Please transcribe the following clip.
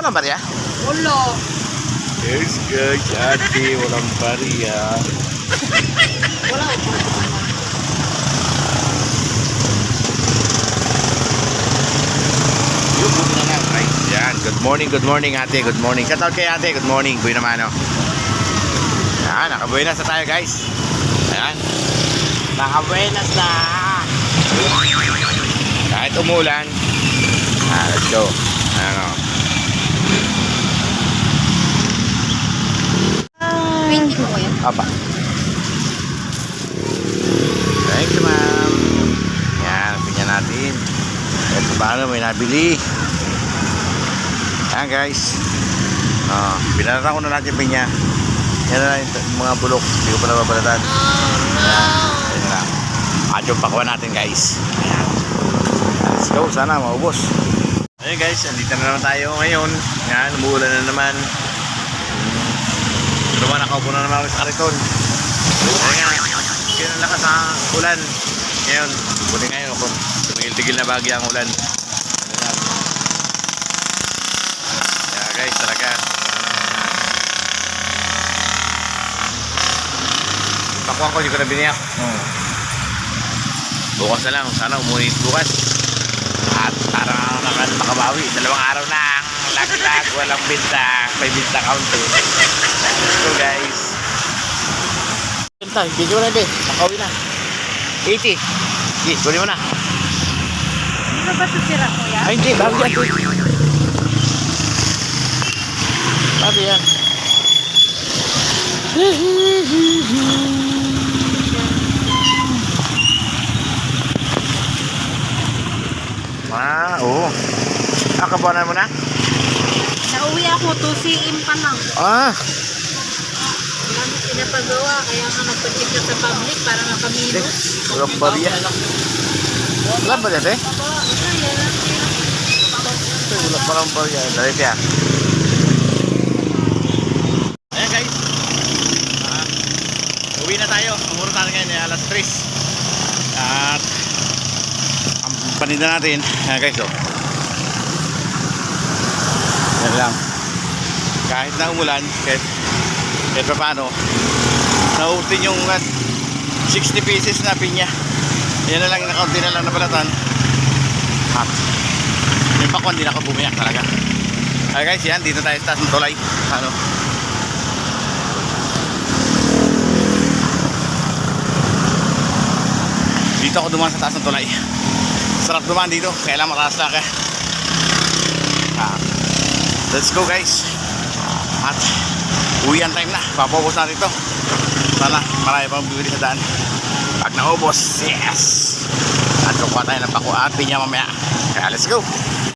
walang barya? Ulo. Yes, guys. Ate, walang barya. Wala. Yung na lang, right? Yan. Good morning, good morning, ate. Good morning. Shout out kay ate. Good morning. Buhay naman, oh. Yan, nakabuenas na tayo, guys. Ayan. Nakabuenas na. Kahit umulan. Ah, let's go. Ayan, oh. Thank Apa. Thank you, ma'am. Yan, pinya natin. At paano may nabili. Yan, guys. Oh, binaratan ko na natin pinya. Yan na lang yung mga bulok. Hindi ko pa nababalatan. Yan, yan na pakuha natin, guys. Ayan. Let's go. Sana maubos. Ayun, guys. Andito na naman tayo ngayon. Yan, umuulan na naman. Pero nakaupo na naman ako sa kariton. Kaya ang lakas ng ulan. Ngayon, buti ngayon kung tumigil-tigil na bagya ang ulan. Kaya guys, talaga. Pakuan ko, hindi ko na biniyak. Bukas na lang. Sana umunit bukas. At parang ako naka, makabawi. Dalawang araw na ang lag-lag. Walang binta. May binta counter. Let's go guys. Pinta, video na be. Makauwi na. 80. Sige, kunin mo na. Dito ba sisira, kuya? Ay, hindi. Bago yan. Bago yan. Ah, oo. Ah, kabuanan mo na? Nauwi ako to CM pa lang. Ah, pinapagawa, kaya nga nagpa-check sa public para barya. Wala ba eh? Yan lang Ito, wala pa lang barya. Dali siya. Ayan guys. Ah, uwi na tayo. Oras natin ngayon ay alas 3. At ang paninda natin, ayan guys, oh. Yan lang. Kahit na umulan, kahit, kahit pa paano, nautin yung uh, 60 pieces na pinya. Yan na lang, nakaunti na lang na balatan. At yung pakwan, na ako bumiyak talaga. Ay guys, yan, dito tayo sa taas ng tulay. Ano? Dito ako dumaan sa taas ng tulay. Sarap dumaan dito, kaya lang mataas na ka. Ah, let's go guys. At uwian time na, papabos natin ito. Sana marami pang bibili sa daan. Pag naubos, yes! At kukuha tayo ng pakuha at pinya mamaya. Kaya let's go!